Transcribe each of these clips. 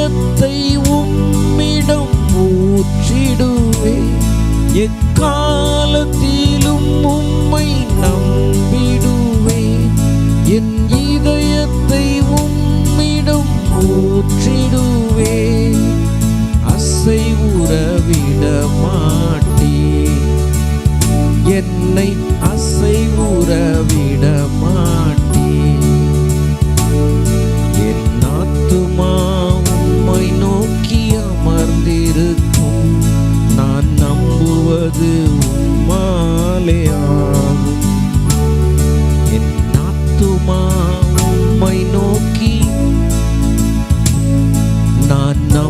இதயத்தை உம்மிடம் ஊற்றிடுவே எக்காலத்திலும் உம்மை நம்பிடுவே என் இதயத்தை உம்மிடம் ஊற்றிடுவே அசை உறவிட மாட்டே என்னை அசை உறவிட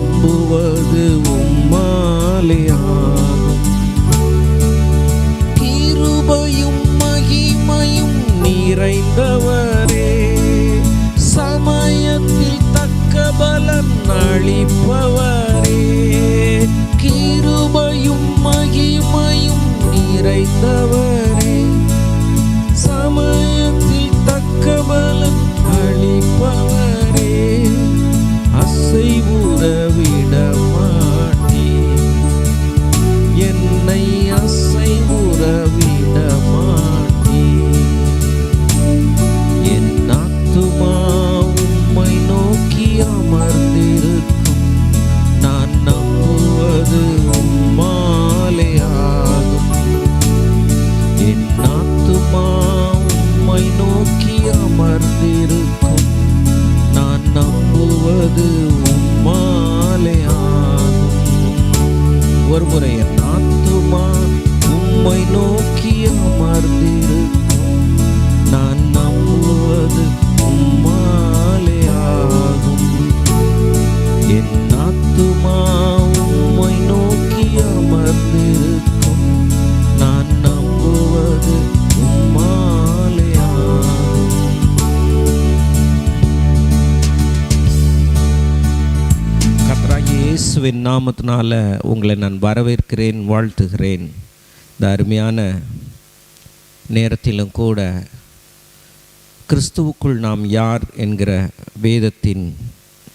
நம்புவது உம்மாலையாகும் கிருபையும் மகிமையும் நிறைந்தவரே. சமயத்தில் தக்க பலன் அளிப்பவரே. கிருபையும் மகிமையும் நிறைந்தவரே. என் ஆத்துமா உம்மை நோக்கி அமர்ந்திருக்கும். நான் நம்புவது உம்மாலே ஆகும். ஒரு முறை உம்மை நோக்கி நாமத்தினால உங்களை நான் வரவேற்கிறேன் வாழ்த்துகிறேன். இந்த அருமையான நேரத்திலும் கூட கிறிஸ்துவுக்குள் நாம் யார் என்கிற வேதத்தின்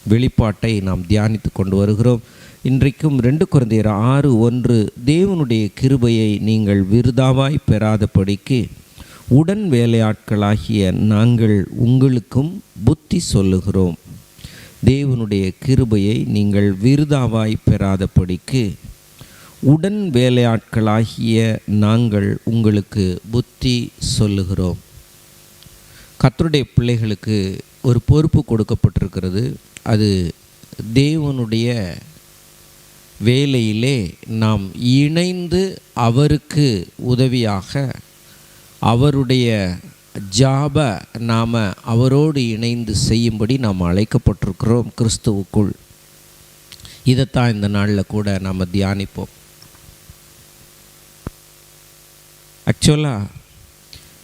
வெளிப்பாட்டை நாம் தியானித்து கொண்டு வருகிறோம். இன்றைக்கும் ரெண்டு குழந்தையர் ஆறு ஒன்று தேவனுடைய கிருபையை நீங்கள் விருதாவாய் பெறாதபடிக்கு உடன் வேலையாட்களாகிய நாங்கள் உங்களுக்கும் புத்தி சொல்லுகிறோம். தேவனுடைய கிருபையை நீங்கள் விருதாவாய் பெறாதபடிக்கு உடன் வேலையாட்களாகிய நாங்கள் உங்களுக்கு புத்தி சொல்லுகிறோம். கத்தருடைய பிள்ளைகளுக்கு ஒரு பொறுப்பு கொடுக்கப்பட்டிருக்கிறது. அது தேவனுடைய வேலையிலே நாம் இணைந்து அவருக்கு உதவியாக அவருடைய ஜாப நாம் அவரோடு இணைந்து செய்யும்படி நாம் அழைக்கப்பட்டிருக்கிறோம் கிறிஸ்துவுக்குள். இதைத்தான் இந்த நாளில் கூட நாம் தியானிப்போம். ஆக்சுவலாக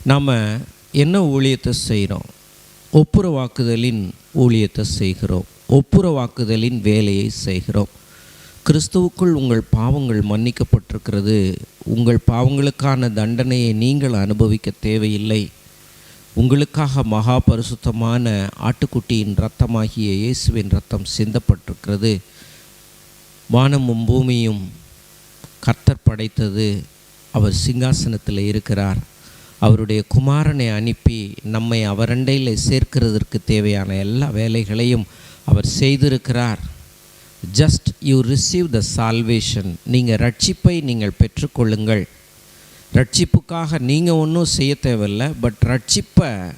நாம் என்ன ஊழியத்தை செய்கிறோம் ஒப்புரவாக்குதலின் ஊழியத்தை செய்கிறோம். ஒப்புரவாக்குதலின் வேலையை செய்கிறோம். கிறிஸ்துவுக்குள் உங்கள் பாவங்கள் மன்னிக்கப்பட்டிருக்கிறது. உங்கள் பாவங்களுக்கான தண்டனையை நீங்கள் அனுபவிக்க தேவையில்லை. உங்களுக்காக மகா பரிசுத்தமான ஆட்டுக்குட்டியின் ரத்தமாகிய இயேசுவின் ரத்தம் சிந்தப்பட்டிருக்கிறது. வானமும் பூமியும் கர்த்தர் படைத்தது அவர் சிங்காசனத்தில் இருக்கிறார். அவருடைய குமாரனை அனுப்பி நம்மை அவரண்டையில் சேர்க்கிறதற்கு தேவையான எல்லா வேலைகளையும் அவர் செய்திருக்கிறார். Just you receive the salvation நீங்கள் ரட்சிப்பை நீங்கள் பெற்றுக்கொள்ளுங்கள். ரட்சிப்புக்காக நீங்கள் ஒன்றும் செய்ய தேவையில்லை பட் ரட்சிப்பை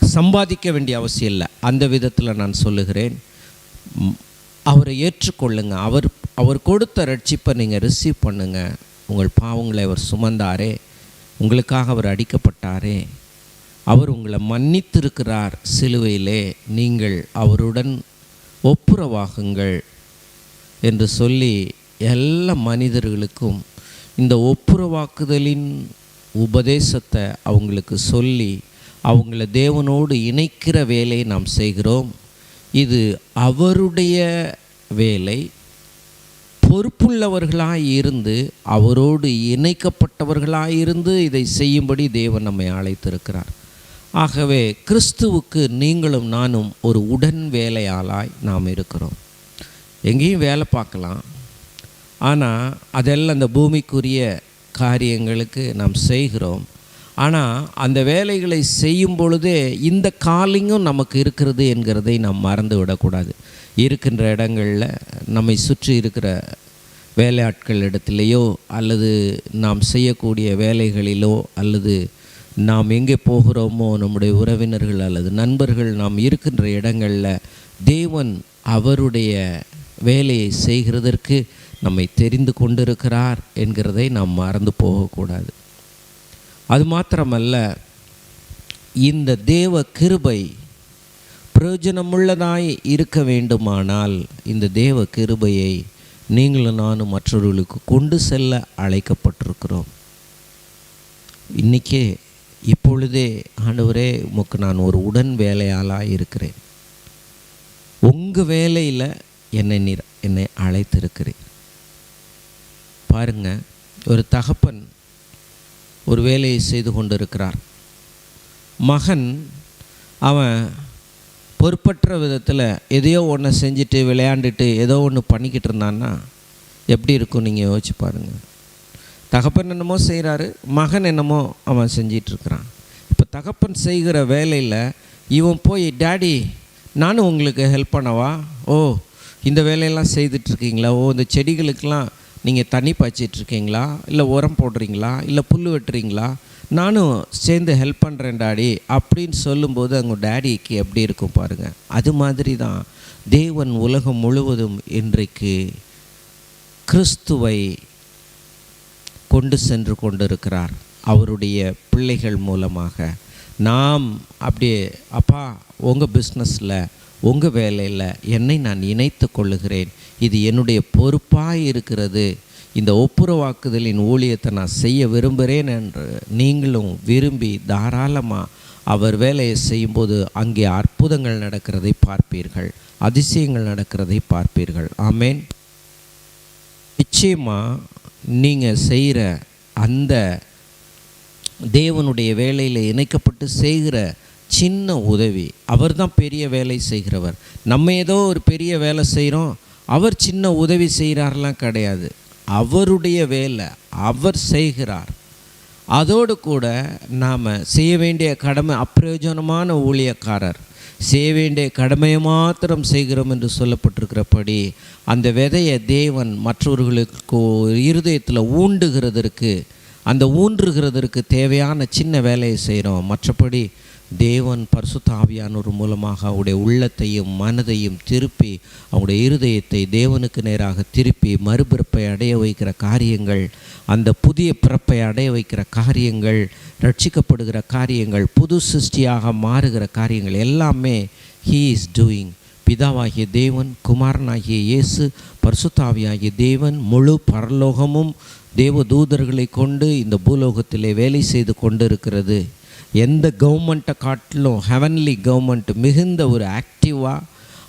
சம்பாதிக்க வேண்டிய அவசியம் இல்லை. அந்த விதத்தில் நான் சொல்லுகிறேன். அவரை ஏற்றுக்கொள்ளுங்க. அவர் அவர் கொடுத்த ரட்சிப்பை நீங்கள் ரிசீவ் பண்ணுங்கள் உங்கள் பாவங்களை அவர் சுமந்தாரே. உங்களுக்காக அவர் அடிக்கப்பட்டாரே. அவர் உங்களை மன்னித்திருக்கிறார் சிலுவையிலே. நீங்கள் அவருடன் ஒப்புரவாகுங்கள் என்று சொல்லி எல்லா மனிதர்களுக்கும் இந்த ஒப்புரவாக்குதலின் உபதேசத்தை அவங்களுக்கு சொல்லி அவங்கள தேவனோடு இணைக்கிற வேலையை நாம் செய்கிறோம். இது அவருடைய வேலை. பொறுப்புள்ளவர்களாக இருந்து அவரோடு இணைக்கப்பட்டவர்களாக இருந்து இதை செய்யும்படி தேவன் நம்மை அழைத்திருக்கிறார். ஆகவே கிறிஸ்துவுக்கு நீங்களும் நானும் ஒரு உடன் வேலையாளாய் நாம் இருக்கிறோம். எங்கேயும் வேலை பார்க்கலாம். ஆனால் அதெல்லாம் அந்த பூமிக்குரிய காரியங்களுக்கு நாம் செய்கிறோம். ஆனால் அந்த வேலைகளை செய்யும் பொழுதே இந்த காலிங்கும் நமக்கு இருக்கிறது என்கிறதை நாம் மறந்து விடக்கூடாது. இருக்கின்ற இடங்களில் நம்மை சுற்றி இருக்கிற வேலையாட்கள் இடத்துலையோ அல்லது நாம் செய்யக்கூடிய வேலைகளிலோ அல்லது நாம் எங்கே போகிறோமோ நம்முடைய உறவினர்கள் அல்லது நண்பர்கள் நாம் இருக்கின்ற இடங்களில் தேவன் அவருடைய வேலையை செய்கிறதற்கு நம்மை தெரிந்து கொண்டிருக்கிறார் என்கிறதை நாம் மறந்து போகக்கூடாது. அது மாத்திரமல்ல இந்த தேவ கிருபை பிரயோஜனமுள்ளதாய் இருக்க வேண்டுமானால் இந்த தேவ கிருபையை நீங்களும் நானும் மற்றவர்களுக்கு கொண்டு செல்ல அழைக்கப்பட்டிருக்கிறோம். இன்றைக்கே இப்பொழுதே ஆண்டவரே உமக்கு நான் ஒரு உடன் வேலையாளாக இருக்கிறேன். உங்கள் வேலையில் என்னை நீர் என்னை அழைத்திருக்கிறேன் பாருங்கள் ஒரு தகப்பன் ஒரு வேலையை செய்து கொண்டிருக்கிறார். மகன் அவன் பொறுப்பற்ற விதத்தில் எதையோ ஒன்று செஞ்சுட்டு விளையாண்டுட்டு ஏதோ ஒன்று பண்ணிக்கிட்டு இருந்தான்னா எப்படி இருக்கும் நீங்கள் யோசிச்சு பாருங்கள் தகப்பன் என்னமோ செய்கிறாரு மகன் என்னமோ அவன் செஞ்சிட்ருக்கிறான் இப்போ தகப்பன் செய்கிற வேலையில் இவன் போய் டேடி நானும் உங்களுக்கு ஹெல்ப் பண்ணவா? ஓ இந்த வேலையெல்லாம் செய்துட்ருக்கீங்களா ஓ இந்த செடிகளுக்கெல்லாம் நீங்கள் தண்ணி பாய்ச்சிட்ருக்கீங்களா? இல்லை உரம் போடுறீங்களா? இல்லை புல் வெட்டுறீங்களா? நானும் சேர்ந்து ஹெல்ப் பண்ணுறேன் டாடி. அப்படின்னு சொல்லும்போது அவங்க டேடிக்கு எப்படி இருக்கும் பாருங்கள் அது மாதிரி தான் தேவன் உலகம் முழுவதும் இன்றைக்கு கிறிஸ்துவை கொண்டு சென்று கொண்டிருக்கிறார். அவருடைய பிள்ளைகள் மூலமாக. நாம் அப்படியே அப்பா உங்கள் பிஸ்னஸில் உங்கள் வேலையில் என்னை நான் இணைத்து கொள்ளுகிறேன். இது என்னுடைய பொறுப்பாக இருக்கிறது. இந்த ஒப்புரவாக்குதலின் ஊழியத்தை நான் செய்ய விரும்புகிறேன் என்று நீங்களும் விரும்பி தாராளமாக அவர் வேலையை செய்யும்போது அங்கே அற்புதங்கள் நடக்கிறதை பார்ப்பீர்கள். அதிசயங்கள் நடக்கிறதை பார்ப்பீர்கள். ஆமேன். நிச்சயமாக நீங்கள் செய்கிற அந்த தேவனுடைய வேலையில் இணைக்கப்பட்டு செய்கிற சின்ன உதவி. அவர் தான் பெரிய வேலை செய்கிறவர். நம்ம ஏதோ ஒரு பெரிய வேலை செய்கிறோம். அவர் சின்ன உதவி செய்கிறாரெலாம் கிடையாது. அவருடைய வேலை அவர் செய்கிறார். அதோடு கூட நாம் செய்ய வேண்டிய கடமை அப்பிரயோஜனமான ஊழியக்காரர் செய்ய வேண்டிய கடமையை மாத்திரம் செய்கிறோம் என்று சொல்லப்பட்டிருக்கிறபடி அந்த விதையை தேவன் மற்றவர்களுக்கு இருதயத்தில் ஊண்டுகிறதற்கு அந்த ஊன்றுகிறதற்கு தேவையான சின்ன வேலையை செய்கிறோம். மற்றபடி தேவன் பரிசுத்தாவியானோர் மூலமாக அவருடைய உள்ளத்தையும் மனதையும் திருப்பி அவருடைய இருதயத்தை தேவனுக்கு நேராக திருப்பி மறுபிறப்பை அடைய வைக்கிற காரியங்கள் அந்த புதிய பிறப்பை அடைய வைக்கிற காரியங்கள் ரட்சிக்கப்படுகிற காரியங்கள் புது சிருஷ்டியாக மாறுகிற காரியங்கள் எல்லாமே ஹீ இஸ் டூயிங் பிதாவாகிய தேவன் குமாரனாகிய இயேசு பரிசுத்தாவியாகிய தேவன் முழு பரலோகமும் தேவ தூதர்களை கொண்டு இந்த பூலோகத்திலே வேலை செய்து கொண்டிருக்கிறது. எந்த கவர்மெண்ட்டை காட்டிலும் ஹெவன்லி கவர்மெண்ட் மிகுந்த ஒரு ஆக்டிவாக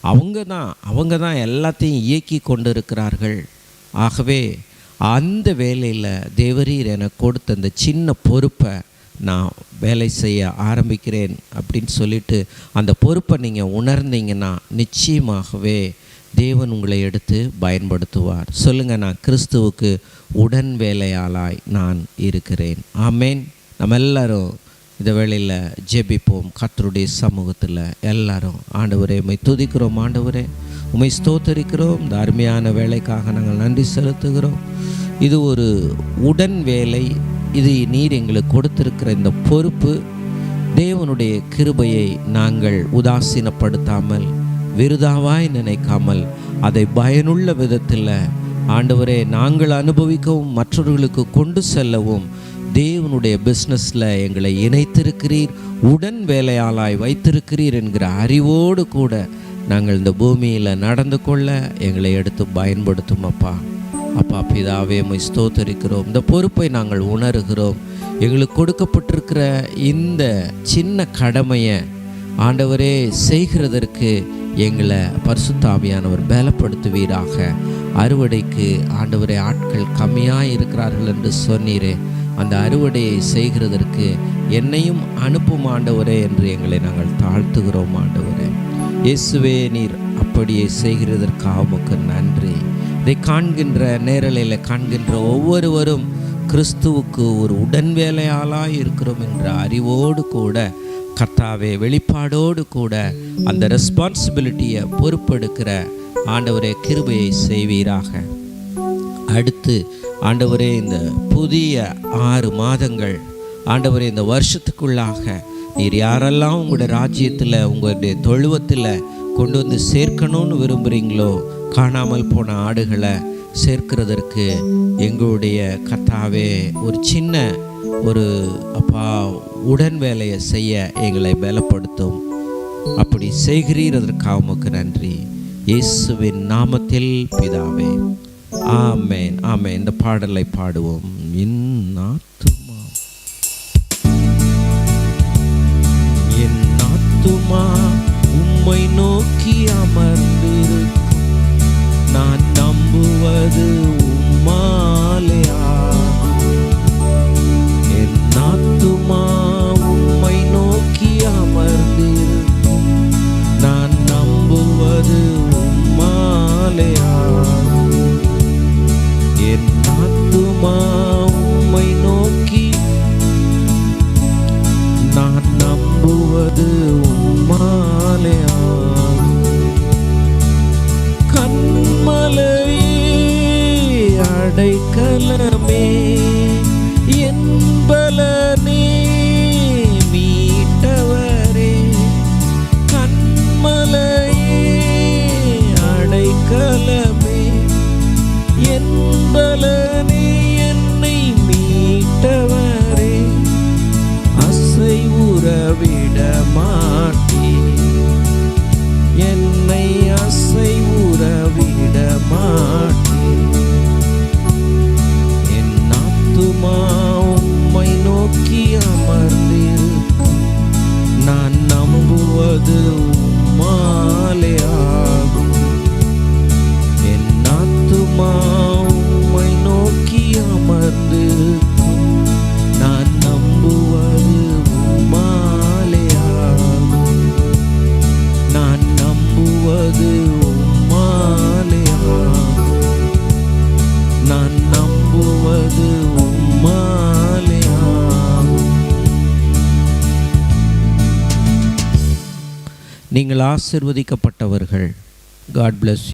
அவங்க தான் அவங்க தான் எல்லாத்தையும் இயக்கி கொண்டு இருக்கிறார்கள் ஆகவே அந்த வேலையில் தேவரீர் எனக்கு கொடுத்த அந்த சின்ன பொறுப்பை நான் வேலை செய்ய ஆரம்பிக்கிறேன் அப்படின்னு சொல்லிட்டு அந்த பொறுப்பை நீங்கள் உணர்ந்தீங்கன்னா நிச்சயமாகவே தேவன் உங்களை எடுத்து பயன்படுத்துவார். சொல்லுங்கள் நான் கிறிஸ்துவுக்கு உடன் வேலையாளாய் நான் இருக்கிறேன். ஆமேன். நம்ம எல்லாரும் இந்த வேளையில் ஜெபிப்போம். கத்தருடைய சமூகத்தில் எல்லாரும். ஆண்டவரே உம்மை துதிக்கிறோம். ஆண்டவரே உமை ஸ்தோத்தரிக்கிறோம். இந்த அருமையான வேலைக்காக நாங்கள் நன்றி செலுத்துகிறோம். இது ஒரு உடன் வேலை. இது நீர் எங்களுக்கு கொடுத்திருக்கிற இந்த பொறுப்பு. தேவனுடைய கிருபையை நாங்கள் உதாசீனப்படுத்தாமல் விருதாவாய் நினைக்காமல் அதை பயனுள்ள விதத்தில் ஆண்டவரே நாங்கள் அனுபவிக்கவும் மற்றவர்களுக்கு கொண்டு செல்லவும் தேவனுடைய பிஸ்னஸில் எங்களை இணைத்திருக்கிறீர் உடன் வேலையாளாய் வைத்திருக்கிறீர் என்கிற அறிவோடு கூட நாங்கள் இந்த பூமியில் நடந்து கொள்ள எங்களை எடுத்து பயன்படுத்தும் அப்பா. அப்பா பிதாவே உம்மை ஸ்தோத்தரிக்கிறோம். இந்த பொறுப்பை நாங்கள் உணர்கிறோம். எங்களுக்கு கொடுக்கப்பட்டிருக்கிற இந்த சின்ன கடமையை ஆண்டவரே செய்கிறதற்கு எங்களை பரிசுத்தாவியானவர் பலப்படுத்துவீராக. அறுவடைக்கு ஆண்டவரே ஆட்கள் கம்மியாக இருக்கிறார்கள் என்று சொன்னீரே. அந்த அறுவடையை செய்கிறதற்கு என்னையும் அனுப்பும் ஆண்டவரே என்று எங்களை நாங்கள் தாழ்த்துகிறோம் ஆண்டவரே. இயேசுவே நீர் அப்படியே செய்கிறதற்காக உமக்கு நன்றி. இதை காண்கின்ற நேரலையில் காண்கின்ற ஒவ்வொருவரும் கிறிஸ்துவுக்கு ஒரு உடன் வேலையாளாக இருக்கிறோம் என்ற அறிவோடு கூட கர்த்தாவே வெளிப்பாடோடு கூட அந்த ரெஸ்பான்சிபிலிட்டியை பொறுப்பெடுக்கிற ஆண்டவரே கிருபையை செய்வீராக. அடுத்து ஆண்டவரே இந்த புதிய ஆறு மாதங்கள் ஆண்டவரே இந்த வருஷத்துக்குள்ளாக நீர் யாரெல்லாம் உங்களுடைய ராஜ்யத்தில் உங்களுடைய தொழுவத்தில் கொண்டு வந்து சேர்க்கணும்னு விரும்புகிறீங்களோ காணாமல் போன ஆடுகளை சேர்க்கிறதற்கு எங்களுடைய கத்தாவே ஒரு சின்ன ஒரு அப்பா உடன் வேலையை செய்ய எங்களை பலப்படுத்தும். அப்படி செய்கிறீர் அதற்காக உமக்கு நன்றி. இயேசுவின் நாமத்தில் பிதாவே. ஆமேன் ஆமென். இந்த பாடலை பாடுவோம். இன்னாத்துமா என் ஆத்துமா உம்மை நோக்கி அமர்ந்திருக்கும். நான் நம்புவது அடைக்கலமே என்பலனே மீட்டவரே. கண்மலையே அடைக்கலமே. என்பலனே என்னை மீட்டவரே. அசை உறவிடமா அமர்ந்திருக்கும் நான் நம்புவது உம்மாலே நான் நம்புவது உம்மாலே நான் நம்புவது உம்மாலே நீங்கள் ஆசிர்வதிக்கப்பட்டவர்கள். God bless